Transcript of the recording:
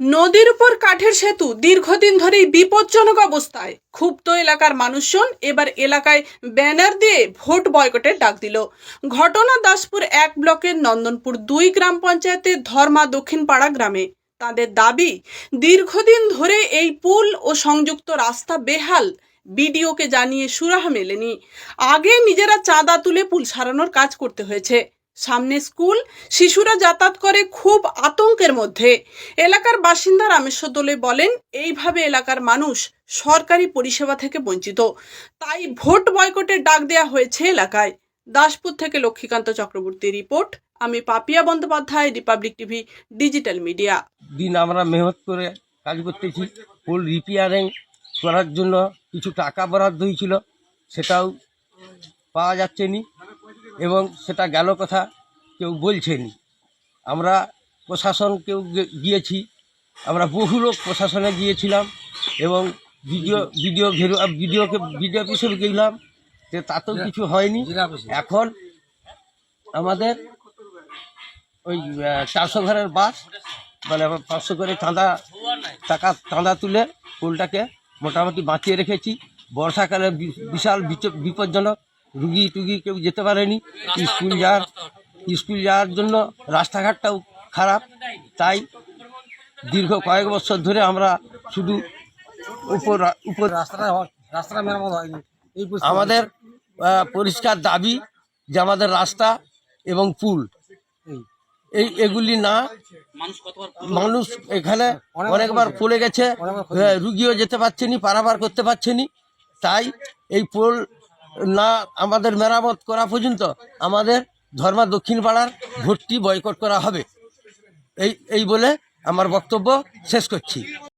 নদীর উপর কাঠের সেতু দীর্ঘদিন ধরেই বিপজ্জনক অবস্থায়। ক্ষুব্ধ এলাকার মানুষজন এবার এলাকায় ব্যানার দিয়ে ভোট বয়কটের ডাক দিল। ঘটনা দাসপুর এক ব্লকের নন্দনপুর দুই গ্রাম পঞ্চায়েতের ধর্মা দক্ষিণ পাড়া গ্রামে। তাদের দাবি, দীর্ঘদিন ধরে এই পুল ও সংযুক্ত রাস্তা বেহাল। বিডিওকে জানিয়ে সুরাহা মেলেনি। আগে নিজেরা চাঁদা তুলে পুল সারানোর কাজ করতে হয়েছে। সামনে স্কুল, শিশুরা যাতায়াত করে খুব আতঙ্কের মধ্যে। এলাকার বাসিন্দা রামেশ্বর দোলে বলেন, এইভাবে এলাকার মানুষ সরকারি পরিষেবা থেকে বঞ্চিত। তাই ভোট বয়কটের ডাক দেয়া হয়েছে এলাকায়। দাসপুর থেকে লক্ষ্মীকান্ত চক্রবর্তী রিপোর্ট। আমি Papiya Bandyopadhyay, Republic TV, digital media. দিন আমরা মেহনত করে কাজ করতেছি। পোল রিপেয়ারিং করার জন্য কিছু টাকা বরাদ্দ হয়েছিল, সেটাও পাওয়া যাচ্ছে নি এবং সেটা গেল কথা কেউ বলছে নি আমরা প্রশাসন কেউ গিয়েছি। আমরা বহু লোক প্রশাসনে গিয়েছিলাম এবং ভিডিও ভিডিও ঘেরু ভিডিওকে ভিডিও অফিসে গেলাম যে তাতেও কিছু হয়নি। এখন আমাদের ওই চারশো ঘরের বাস মানে পাঁচশো করে চাঁদা টাকা চাঁদা তুলে ফুলটাকে মোটামুটি বাঁচিয়ে রেখেছি। বর্ষাকালে বিশাল বিপজ্জনক রুগী টুগি কেউ যেতে পারেনি। স্কুল যাওয়ার স্কুল যাওয়ার জন্য রাস্তাঘাটটাও খারাপ। তাই দীর্ঘ কয়েক বছর ধরে আমরা শুধু উপর উপর রাস্তাটা রাস্তাটা মেরামত হয়নি। এই আমাদের পরিষ্কার দাবি যে আমাদের রাস্তা এবং পুল। এই। এই এগুলি না মানুষ এখানে অনেকবার পড়ে গেছে। অনেকবার রুগীও যেতে পারছে নি পারাবার করতে পারছে নি তাই এই পোল না, আমাদের মেরামত করা পর্যন্ত আমাদের ধর্মা দক্ষিণ পাড়ার ভোটটি বয়কট করা হবে। এই এই বলে আমার বক্তব্য শেষ করছি।